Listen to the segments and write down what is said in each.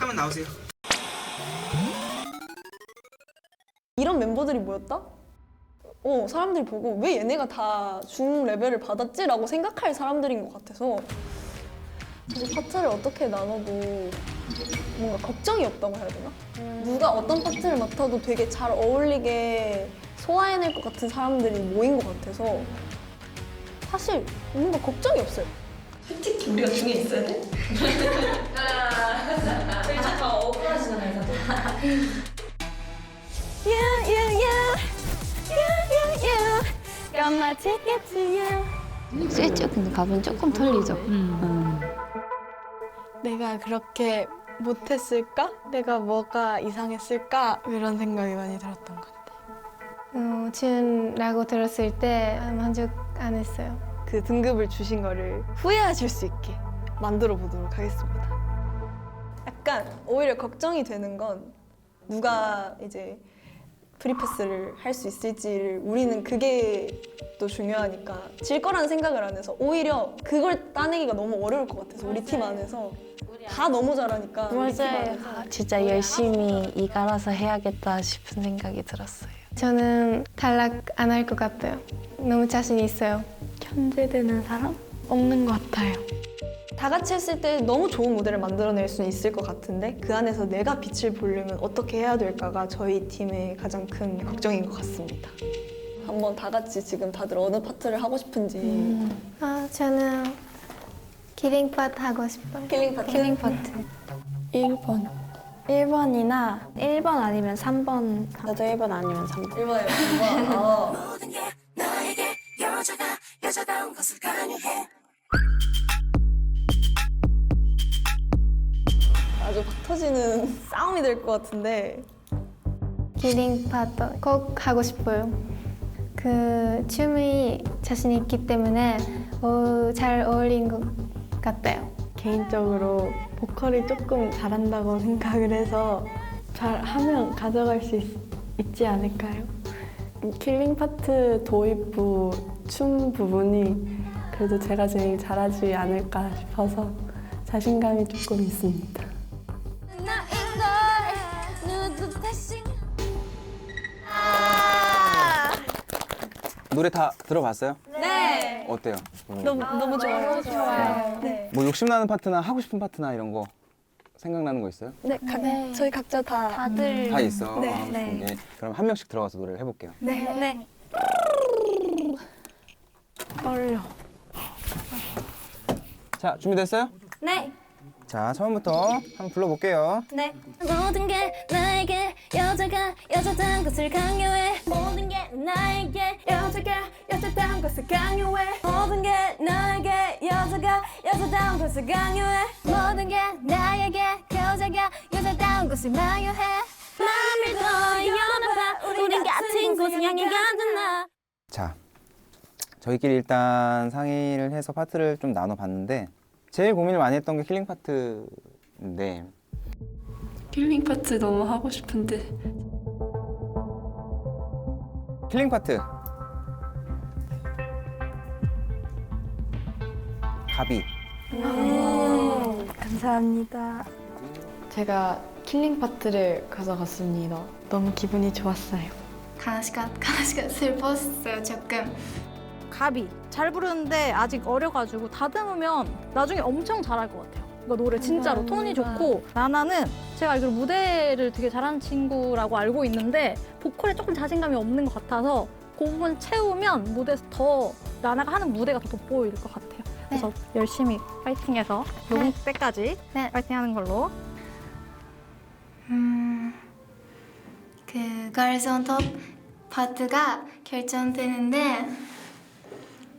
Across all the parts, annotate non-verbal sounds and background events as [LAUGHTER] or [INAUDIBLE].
잠깐만 나오세요. 이런 멤버들이 모였다? 어, 사람들이 보고 왜 얘네가 다 중 레벨을 받았지라고 생각할 사람들인 것 같아서 사실 파트를 어떻게 나눠도 뭔가 걱정이 없다고 해야 되나? 누가 어떤 파트를 맡아도 되게 잘 어울리게 소화해낼 것 같은 사람들이 모인 것 같아서 사실 뭔가 걱정이 없어요. 솔직히 우리가 중에 있어야 돼? [LAUGHS] Yeah, yeah, yeah. Yeah, yeah, yeah. Got my ticket to you. 실제 근데 가면 조금 틀리죠. 음. 내가 그렇게 못했을까? 내가 뭐가 이상했을까? 이런 생각이 많이 들었던 것 같아요. 어, 지은라고 들었을 때 만족 안 했어요. 그 등급을 주신 거를 후회하실 수 있게 만들어 보도록 하겠습니다. 약간 오히려 걱정이 되는 건 누가 이제 프리패스를 할 수 있을지를 우리는 그게 또 중요하니까 질 거라는 생각을 안 해서 오히려 그걸 따내기가 너무 어려울 것 같아서 우리 팀 안에서 다 너무 잘하니까 우리 팀 안에서 아, 진짜 열심히 이 갈아서 해야겠다 싶은 생각이 들었어요. 저는 탈락 안 할 것 같아요. 너무 자신 있어요. 현재되는 사람? 없는 것 같아요. 다 같이 했을 때 너무 좋은 무대를 만들어낼 수는 있을 것 같은데 그 안에서 내가 빛을 보려면 어떻게 해야 될까가 저희 팀의 가장 큰 걱정인 것 같습니다. 한번 다 같이 지금 다들 어느 파트를 하고 싶은지 아, 저는 키링 파트 하고 싶어요. 킬링 파트. 킬링 파트. 1번. 1번이나 1번 아니면 3번. 나도 1번 아니면 3번. 1번에 2번. 될것 같은데 키링 파트 꼭 하고 싶어요. 그 춤이 자신 있기 때문에 어, 잘 어울린 것 같아요. 개인적으로 보컬이 조금 잘한다고 생각을 해서 잘 하면 가져갈 수 있, 있지 않을까요? 킬링 파트 도입부 춤 부분이 그래도 제가 제일 잘하지 않을까 싶어서 자신감이 조금 있습니다. 노래 다 들어봤어요? 네. 어때요? 너무 너무 좋아요. 좋아요. 네. 뭐 욕심나는 파트나 하고 싶은 파트나 이런 거 생각나는 거 있어요? 네, 각, 저희 각자 다 다들 다 있어. 네. 아, 네. 예. 그럼 한 명씩 들어가서 노래를 해볼게요. 네. 떨려. 자, 준비됐어요? 네, 자, 처음부터 한번 불러볼게요. 네. 모든 게 나에게 여자가 여자다운 것을 강요해. 모든 게 나에게 여자가 여자다운 것을 강요해. 모든 게 나에게 여자가 여자다운 것을 강요해. 모든 게 나에게 여자가 여자다운 것을 강요해. 마음을 더 열어봐. 우린 같은 곳을 향해 가잖아. 자, 저희끼리 일단 상의를 해서 파트를 좀 나눠봤는데 제일 고민을 많이 했던 게 힐링 파트인데 힐링 파트 너무 하고 싶은데 힐링 파트. 가비. 감사합니다. 제가 킬링 파트를 가져갔습니다. 너무 기분이 좋았어요. 가나시가 가나시가 슬펐어요 조금. 가비 잘 부르는데 아직 어려가지고 다듬으면 나중에 엄청 잘할 것 같아요. 이거 노래 진짜로 음, 톤이 음, 좋고 음. 나나는 제가 알기로 무대를 되게 잘하는 친구라고 알고 있는데 보컬에 조금 자신감이 없는 것 같아서 그 부분 채우면 무대에서 더 나나가 하는 무대가 더 돋보일 것 같아요. 그래서 열심히 파이팅해서 녹음 때까지 네. 파이팅하는 걸로. 음, 그 걸선 톱 파트가 결정되는데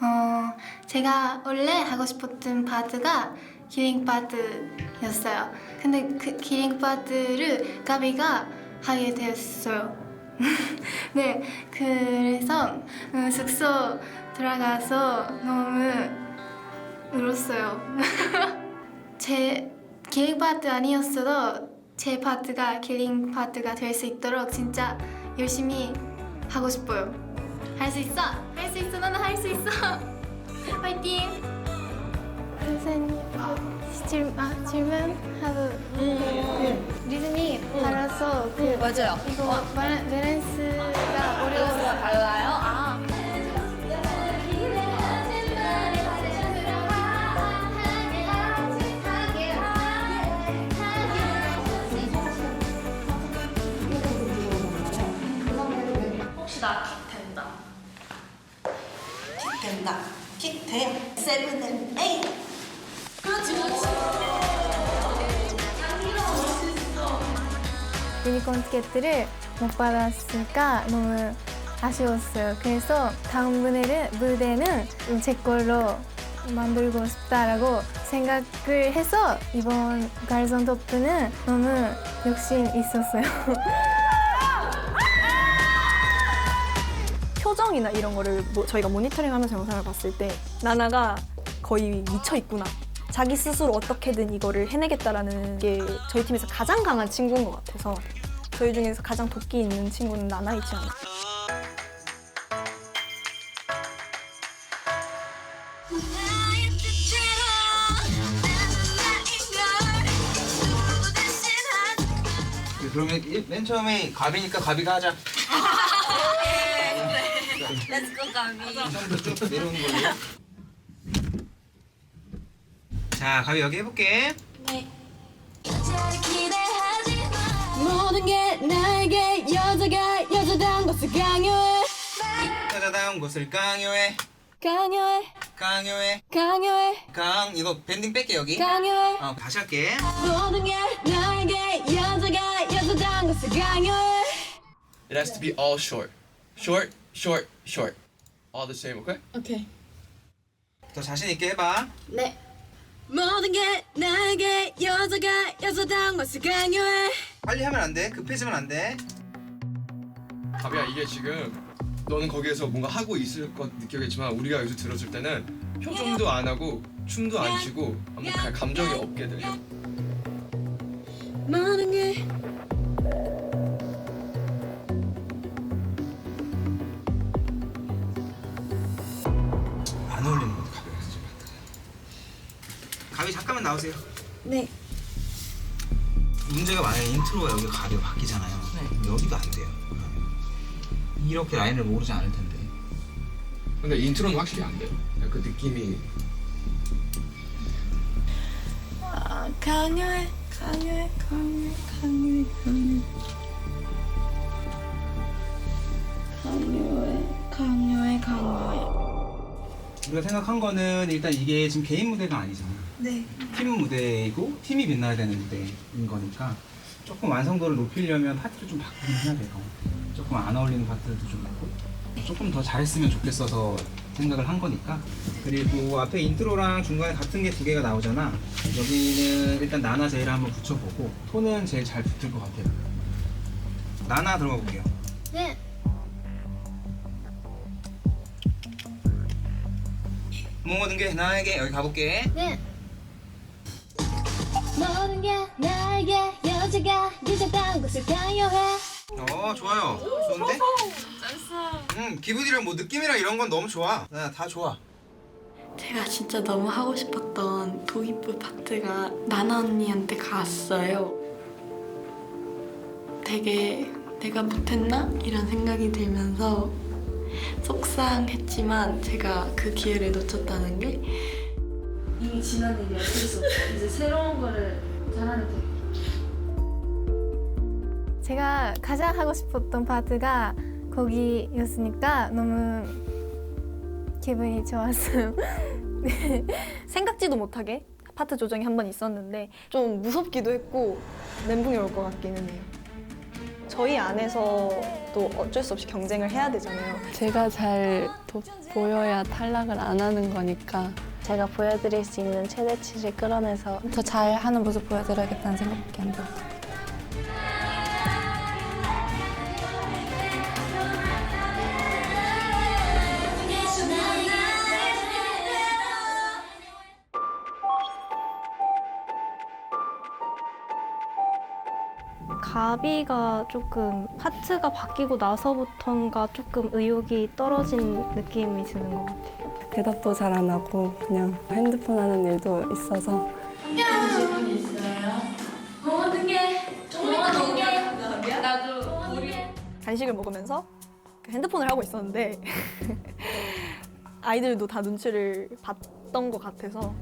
어, 제가 원래 하고 싶었던 파트가 기링 파트였어요. 근데 그 기링 파트를 가비가 하게 되었어요. [LAUGHS] 네, 그래서 음, 숙소 들어가서 너무 울었어요. [LAUGHS] 제 기링 파트 아니었어도 제 파트가 킬링 파트가 될 수 있도록 진짜 열심히 하고 싶어요. 할 수 있어! 할 수 있어! 나는 할 수 있어! [LAUGHS] 화이팅! 감사합니다. 질, 아, 질문 하고 그 리듬이 달라서 그 맞아요. 이거 밸- 밸런스가 어려워서 달라요? 아. 혹시 나킥 된다. 된다. 킥 돼. 세븐 에잇. 유니콘 티켓을 못 받았으니까 너무 아쉬웠어요. 그래서 다음 무대는, 무대는 제 걸로 만들고 싶다라고 생각을 해서 이번 갈선 토프는 너무 욕심 있었어요. [LAUGHS] 표정이나 이런 거를 뭐 저희가 모니터링 하면서 영상을 봤을 때 나나가 거의 미쳐 있구나. 자기 스스로 어떻게든 이거를 해내겠다라는 게 저희 팀에서 가장 강한 친구인 것 같아서 저희 중에서 가장 도끼 있는 친구는 나나이지 않나. 그러면 일- 맨 처음에 가비니까 가비가 하자. 렛츠고 가비 내려오는 걸로. 자, 가비 여기 해볼게. 모든 게 나에게 여자가 여자다운 것을 강요해 여자다운 곳을 강요해, 강요해 강요해, 강요해 강. 이거 밴딩 뺄게 여기. 강요해 어, 다시 할게. 모든 게 나에게 여자가 여자다운 것을 강요해 It has to be all short. Short, short, short. All the same, okay? 더 자신 있게 해봐. 모든 게 나에게 여자가 여자다운 것을 강요해 빨리 하면 안 돼. 급해지면 안 돼. 가비야 이게 지금 너는 거기에서 뭔가 하고 있을 것 느끼겠지만 우리가 여기서 들었을 때는 표정도 안 하고 춤도 안 추고 아무 가- 감정이 없게 들려. 모든 게 잠깐만 나오세요. 네. 문제가 만약에 인트로가 여기 가비가 바뀌잖아요. 여기도 안 돼요. 이렇게 라인을 모르지 않을 텐데. 근데 인트로는 확실히 안 돼. 그 느낌이 강요해, 강요해, 강요해, 강요해, 강요해. 강요해, 강요해, 강요해. 우리가 생각한 거는 일단 이게 지금 개인 무대가 아니잖아. 네. 팀 무대이고 팀이 빛나야 되는 무대인 거니까 조금 완성도를 높이려면 파트를 좀 바꾸긴 해야 같아. 조금 안 어울리는 파트들도 좀 있고 조금 더 잘했으면 좋겠어서 생각을 한 거니까 그리고 앞에 인트로랑 중간에 같은 게 두 개가 나오잖아 여기는 일단 나나 제일 한번 붙여보고 톤은 제일 잘 붙을 것 같아요 나나 들어가 볼게요 네. 모든 게 나에게 여기 가볼게 네. 모든 게 나에게 여자가 여자다운 것을 강요해 어 좋아요 좋은데? 응 기분이랑 뭐 느낌이랑 이런 건 너무 좋아 네, 다 좋아 제가 진짜 너무 하고 싶었던 도입부 파트가 나나 언니한테 갔어요. 되게 내가 못했나? 이런 생각이 들면서 속상했지만 제가 그 기회를 놓쳤다는 게 이미 지난 일이 어쩔 수 없어. 이제 새로운 거를 잘 제가 가장 하고 싶었던 파트가 거기였으니까 너무 기분이 좋았어요. [LAUGHS] 생각지도 못하게 파트 조정이 한 번 있었는데 좀 무섭기도 했고 멘붕이 올 것 같기는 해요. 저희 안에서도 어쩔 수 없이 경쟁을 해야 되잖아요. 제가 잘 보여야 탈락을 안 하는 거니까 제가 보여드릴 수 있는 최대치를 끌어내서 더 잘하는 모습 보여드려야겠다는 생각밖에 안 들어요. 가비가 조금 파트가 바뀌고 나서부턴가 조금 의욕이 떨어진 느낌이 드는 것 같아요. 대답도 잘 안 하고 그냥 핸드폰 하는 일도 있어서. 질문 있어요? 모든 게 모든 게 나도 우리 간식을 먹으면서 그 핸드폰을 하고 있었는데 [LAUGHS] 아이들도 다 눈치를 봤던 것 같아서.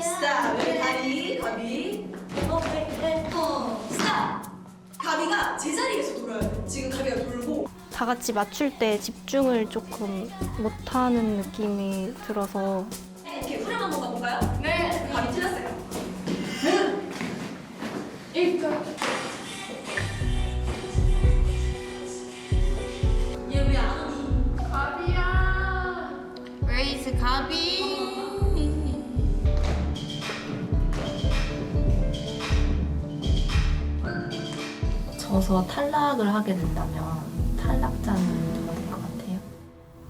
스탑 가비 가비 어 스탑 가비가 제자리에서 돌아야 돼 지금 가비가 돌고 다 같이 맞출 때 집중을 조금 못하는 느낌이 들어서. 오케이 후렴 한번 가볼까요? 네. 가비 틀렸어요. 얘왜 안 오니? 가비야. 웨이스 가비. 져서 탈락을 하게 된다면 탈락자는 누가 될 것 같아요?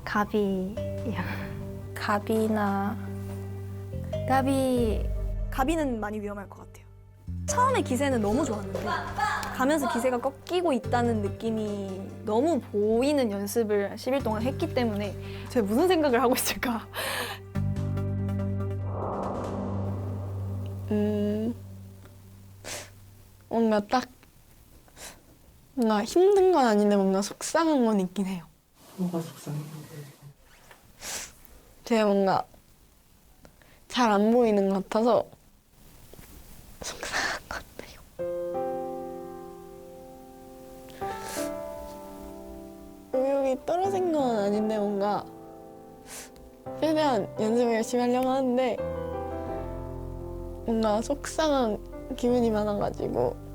가비요. 가비나 가비 가비는 많이 위험할 것 같아요. 처음에 기세는 너무 좋았는데 가면서 기세가 꺾이고 있다는 느낌이 너무 보이는 연습을 10일 동안 했기 때문에 제가 무슨 생각을 하고 있을까? 음 뭔가 딱 뭔가 힘든 건 아닌데 뭔가 속상한 건 있긴 해요. 뭐가 속상해? 제가 뭔가 잘 안 보이는 것 같아서 속상한 것 같아요. 의욕이 떨어진 건 아닌데 뭔가 최대한 연습을 열심히 하려고 하는데 뭔가 속상한 기분이 많아가지고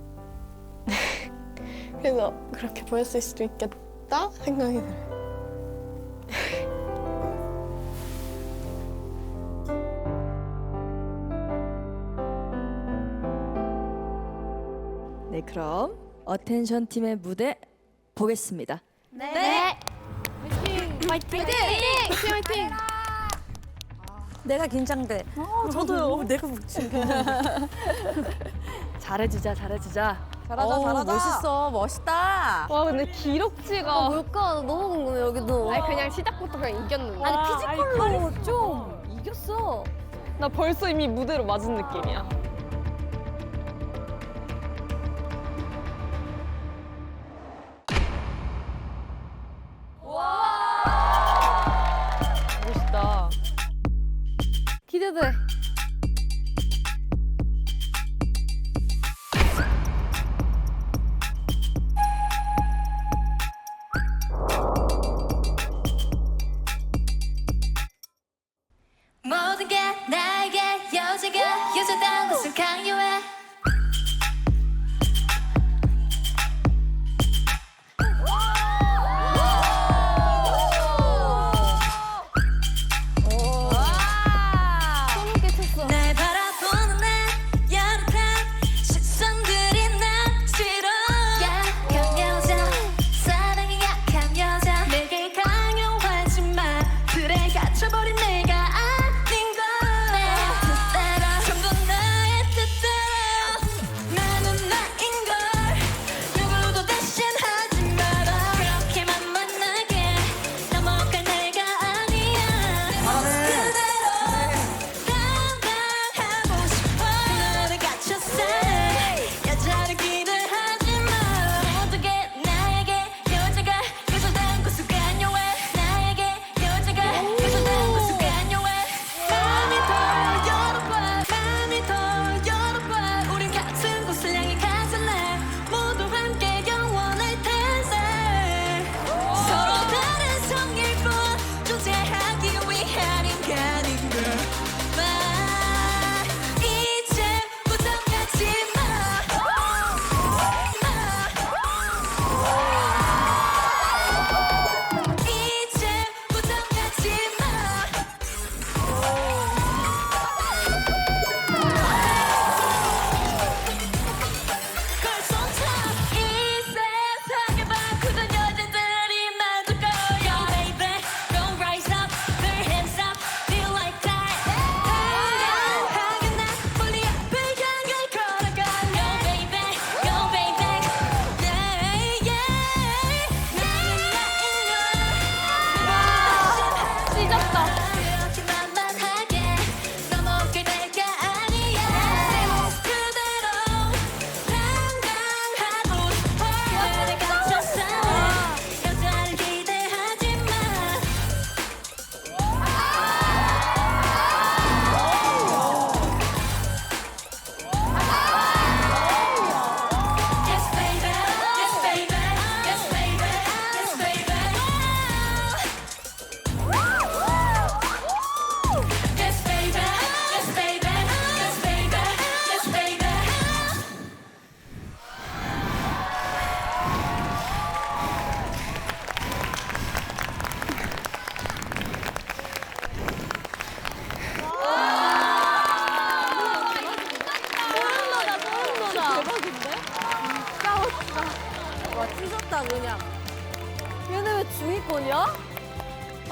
그래서 그렇게 보였을 수도 있겠다 생각이 들어요. 네, 그럼 어텐션 팀의 무대 보겠습니다. 네. 내가 긴장돼. 저도요. [LAUGHS] 내가 지금 긴장돼. [LAUGHS] 잘해주자, 잘해주자. 잘하자 잘하자 멋있어, 멋있다. 와 근데 기록지가 뭘까? 나 너무 궁금해 여기도. 아니 그냥 시작부터 그냥 이겼는데 아니 피지컬로 좀 이겼어. 나 벌써 이미 무대로 맞은 느낌이야 멋있다 기대돼.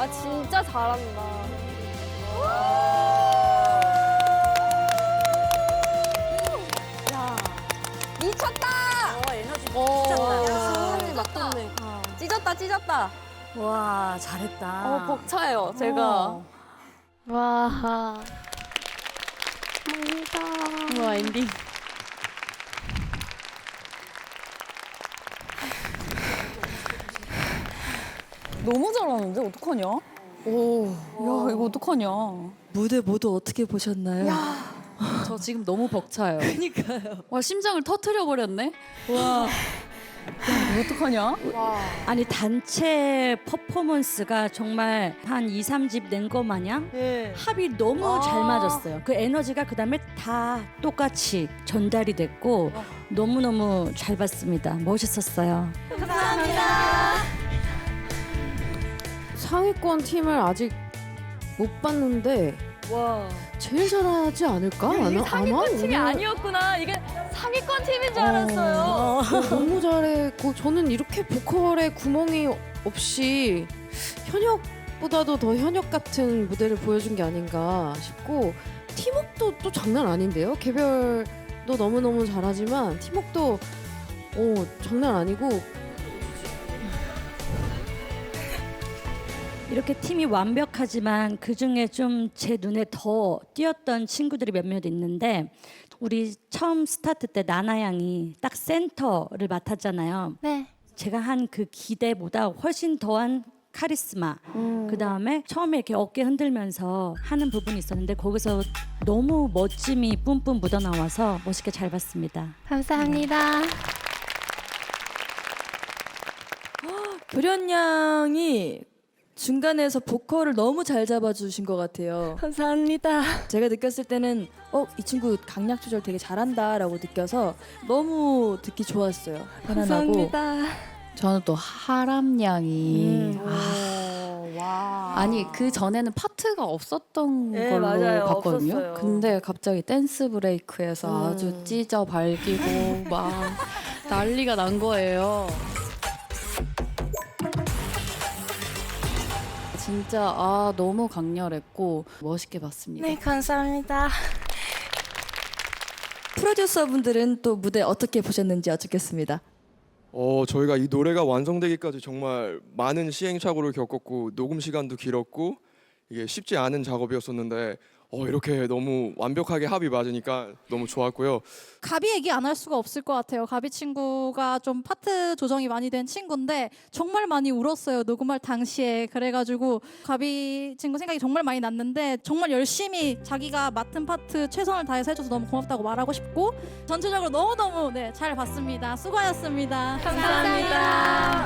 진짜 잘한다. 야, 미쳤다. 어, 에너지 어, 찢었다. 맞췄네. 찢었다, 찢었다. 와, 잘했다. 어, 벅차요, 제가. 어. 와. 와 엔딩. 너무 잘하는데 어떡하냐? 오. 야 이거 어떡하냐? 무대 모두 어떻게 보셨나요? 저 지금 너무 벅차요. [LAUGHS] 그러니까요. 와 심장을 터트려 버렸네. 와. 야, 이거 어떡하냐? 아니 단체 퍼포먼스가 정말 한 2, 3집 낸 거 마냥 예. 합이 너무 아. 잘 맞았어요. 그 에너지가 그다음에 다 똑같이 전달이 됐고 너무너무 잘 봤습니다. 멋있었어요. 상위권 팀을 아직 못 봤는데 와. 제일 잘하지 않을까? 이게 아마- 상위권 팀이 오늘- 아니었구나. 이게 상위권 팀인 줄 어, 알았어요. 너무 잘했고 저는 이렇게 보컬에 구멍이 없이 현역보다도 더 현역 같은 무대를 보여준 게 아닌가 싶고 팀워크도 또 장난 아닌데요. 개별도 너무 너무 잘하지만 팀워크도 어, 장난 아니고 이렇게 팀이 완벽하지만 그 중에 좀 제 눈에 더 띄었던 친구들이 몇몇 있는데 우리 처음 스타트 때 나나 양이 딱 센터를 맡았잖아요. 네. 제가 한 그 기대보다 훨씬 더한 카리스마. 그 다음에 처음에 이렇게 어깨 흔들면서 하는 부분이 있었는데 거기서 너무 멋짐이 뿜뿜 묻어 나와서 멋있게 잘 봤습니다. 감사합니다. 교련 양이 중간에서 보컬을 너무 잘 잡아주신 것 같아요. 감사합니다. 제가 느꼈을 때는 어 이 친구 강약 조절 되게 잘한다라고 느껴서 너무 듣기 좋았어요. 편안하고. 감사합니다. 저는 또 하람 양이 음, 아, 아니 그 전에는 파트가 없었던 네, 걸로 맞아요. 봤거든요. 없었어요. 근데 갑자기 댄스 브레이크에서 음. 아주 찢어 발기고 [LAUGHS] 막 난리가 난 거예요. 진짜 아 너무 강렬했고 멋있게 봤습니다. 네, 감사합니다. 프로듀서 분들은 또 무대 어떻게 보셨는지 여쭙겠습니다. 어, 저희가 이 노래가 완성되기까지 정말 많은 시행착오를 겪었고 녹음 시간도 길었고 이게 쉽지 않은 작업이었었는데 어, 이렇게 너무 완벽하게 합이 맞으니까 너무 좋았고요. 가비 얘기 안 할 수가 없을 것 같아요. 가비 친구가 좀 파트 조정이 많이 된 친구인데 정말 많이 울었어요. 녹음할 당시에. 그래가지고 가비 친구 생각이 정말 많이 났는데 정말 열심히 자기가 맡은 파트 최선을 다해서 해줘서 너무 고맙다고 말하고 싶고 전체적으로 너무 너무 네, 잘 봤습니다. 수고하셨습니다. 감사합니다.